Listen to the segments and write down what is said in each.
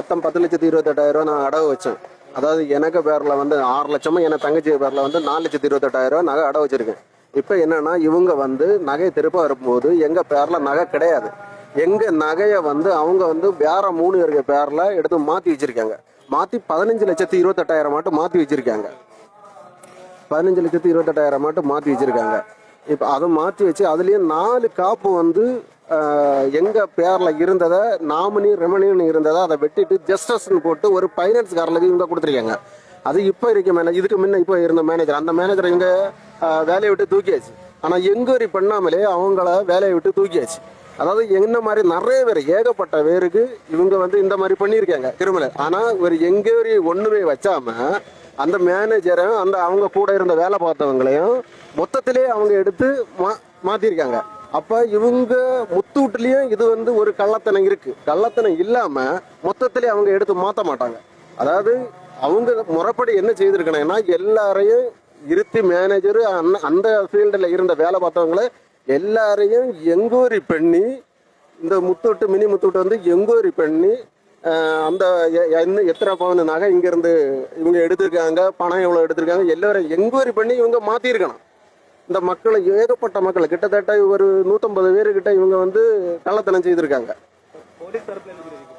மொத்தம் பத்து லட்சத்தி இருபத்தெட்டாயிரம் நான் அடவு வச்சேன். அதாவது எனக்கு பேரில் வந்து ஆறு லட்சமும் என் தங்கச்சி பேரில் வந்து நாலு லட்சத்தி இருபத்தெட்டாயிரம் ரூபா நகை அடவு வச்சிருக்கேன். இப்போ என்னன்னா இவங்க வந்து நகை திருப்ப வரும்போது எங்கள் பேரில் நகை கிடையாது. எங்கள் நகையை வந்து அவங்க வந்து வேற மூணு இருக்க பேரில் எடுத்து மாற்றி வச்சிருக்காங்க. மாற்றி பதினஞ்சு லட்சத்தி இருபத்தெட்டாயிரம் மட்டும் மாற்றி வச்சிருக்காங்க. பதினஞ்சு லட்சத்தி இருபத்தெட்டாயிரம் மட்டும் மாற்றி வச்சிருக்காங்க. இப்போ அதை மாற்றி வச்சு அதுலேயும் நாலு காப்பு வந்து எங்கள் பேரில் இருந்ததை நாமினி ரெமனின்னு இருந்ததை அதை வெட்டிட்டு ஜஸ்டஸ்ன்னு போட்டு ஒரு ஃபைனான்ஸ் காரலுக்கு இவங்க கொடுத்துருக்காங்க. அது இப்போ இருக்க மேனேஜ் இதுக்கு முன்ன இப்போ இருந்த மேனேஜர் அந்த மேனேஜர் இங்கே வேலையை விட்டு தூக்கியாச்சு. ஆனால் என்கொயரி பண்ணாமலே அவங்கள வேலையை விட்டு தூக்கியாச்சு. அதாவது என்ன மாதிரி நிறைய பேர் ஏகப்பட்ட பேருக்கு இவங்க வந்து இந்த மாதிரி பண்ணியிருக்காங்க திருமலை ஆனால் ஒரு என்கொயரி ஒன்றுமே வச்சாம அந்த மேனேஜரும் அந்த அவங்க கூட இருந்த வேலை பார்த்தவங்களையும் மொத்தத்திலே அவங்க எடுத்து மா மாற்றிருக்காங்க அப்போ இவங்க முத்தூட்டுலேயும் இது வந்து ஒரு கள்ளத்தனம் இருக்குது கள்ளத்தனம் இல்லாமல் மொத்தத்திலே அவங்க எடுத்து மாற்ற மாட்டாங்க. அதாவது அவங்க முறைப்படி என்ன செய்திருக்கணும்னா எல்லாரையும் இருத்தி மேனேஜர் அந்த ஃபீல்டில் இருந்த வேலை பார்த்தவங்கள எல்லாரையும் என்கொயரி பண்ணி இந்த முத்தூட்டு மினி முத்தூட்டு வந்து என்கொயரி பண்ணி அந்த என்ன எத்தனை பவுன் நகை இங்கேருந்து இவங்க எடுத்திருக்காங்க பணம் எவ்வளோ எடுத்திருக்காங்க எல்லாரும் என்கொயரி பண்ணி இவங்க மாற்றிருக்கணும் இந்த மக்களை ஏகப்பட்ட மக்கள் கிட்டத்தட்ட ஒரு நூற்றம்பது பேருக்கிட்ட இவங்க வந்து கள்ளத்தனம் செய்திருக்காங்க.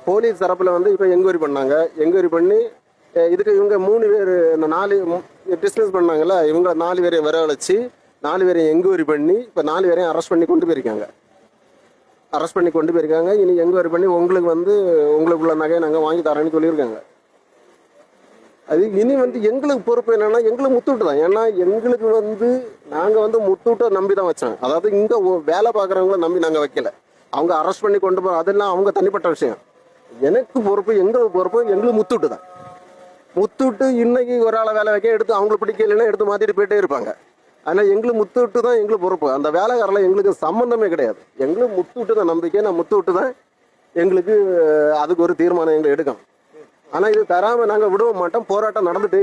போலீஸ் தரப்பில் வந்து இப்போ என்கொயரி பண்ணாங்க. என்கொயரி பண்ணி இதுக்கு இவங்க மூணு பேர் இந்த நாலு டிஸ்மிஸ் பண்ணாங்கல்ல இவங்க நாலு பேரையும் வரவழைச்சி நாலு பேரையும் என்கொயரி பண்ணி இப்போ நாலு பேரையும் அரெஸ்ட் பண்ணி கொண்டு போயிருக்காங்க. அரெஸ்ட் பண்ணி கொண்டு போயிருக்காங்க. இனி என்கொயரி பண்ணி உங்களுக்கு வந்து உங்களுக்குள்ள நகையை நாங்கள் வாங்கி தரேன்னு சொல்லியிருக்காங்க. அது இனி வந்து எங்களுக்கு பொறுப்பு என்னன்னா எங்களுக்கு முத்துட்டு தான். ஏன்னா எங்களுக்கு வந்து நாங்கள் வந்து முத்துட்டை நம்பி தான் வச்சோம். அதாவது இங்கே வேலை பார்க்குறவங்கள நம்பி நாங்கள் வைக்கல. அவங்க அரெஸ்ட் பண்ணி கொண்டு போகிற அதெல்லாம் அவங்க தனிப்பட்ட விஷயம். எனக்கு பொறுப்பு எங்களுக்கு பொறுப்பு எங்களுக்கு முத்துட்டு தான். முத்துட்டு இன்னைக்கு ஒரு ஆளை வேலை வைக்க எடுத்து அவங்களுக்கு பிடிக்கலைன்னா எடுத்து மாற்றிட்டு போயிட்டே இருப்பாங்க. ஆனால் எங்களுக்கு முத்துவிட்டு தான் எங்களுக்கு பொறுப்பு. அந்த வேலைக்காரில் எங்களுக்கு சம்மந்தமே கிடையாது. எங்களுக்கு முத்துவிட்டு தான் நம்பிக்கை. நான் முத்துவிட்டு தான் எங்களுக்கு அதுக்கு ஒரு தீர்மானம் எங்களை எடுக்கணும். ஆனால் இது தராமல் நாங்கள் விடவும் மாட்டோம். போராட்டம் நடந்துட்டு